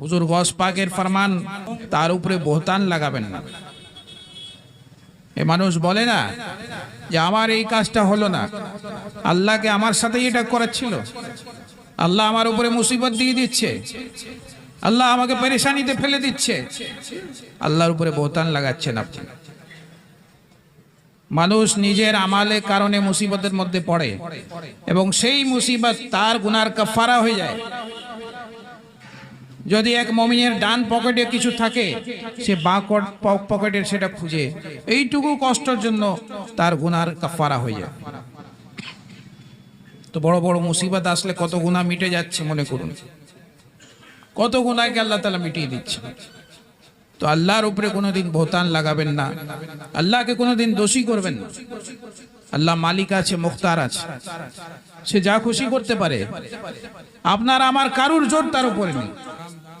হুজুর গস পাকের ফরমান, তার উপরে বহতান লাগাবেন না। এ মানুষ বলে না যে আমার এই কাজটা হলো না। আল্লাহকে আমার সাথেই এটা করাচ্ছিল। আল্লাহ আমার উপরে মুসিবত দিয়ে দিচ্ছে। আল্লাহ আমাকে পরেশানিতে ফেলে দিচ্ছে। আল্লাহর উপরে বহতান লাগাচ্ছেন আপনি। মানুষ নিজের আমালে কারণে মুসিবতের মধ্যে পড়ে এবং সেই মুসিবত তার গুনার কাফারা হয়ে যায়। যদি এক মমিনের ডান পকেটে কিছু থাকে, সে বাঁ কট- প- পকেটের সেটা খুঁজে। এইটুকু কষ্টের জন্য তার গুনার কাফারা হয়ে যায়। তো বড় বড় মুসিবত আসলে কত গুণা মিটে যাচ্ছে মনে করুন। কত গুণাকে আল্লাহ তালা মিটিয়ে দিচ্ছে। তো আল্লাহর উপরে কোনোদিন ভোতান লাগাবেন না। আল্লাহকে কোনোদিন দোষী করবেন না। আল্লাহ মালিক আছে, মুখতার আছে। সে যা খুশি করতে পারে। আপনার আমার কারুর জোর তার উপরে নেই।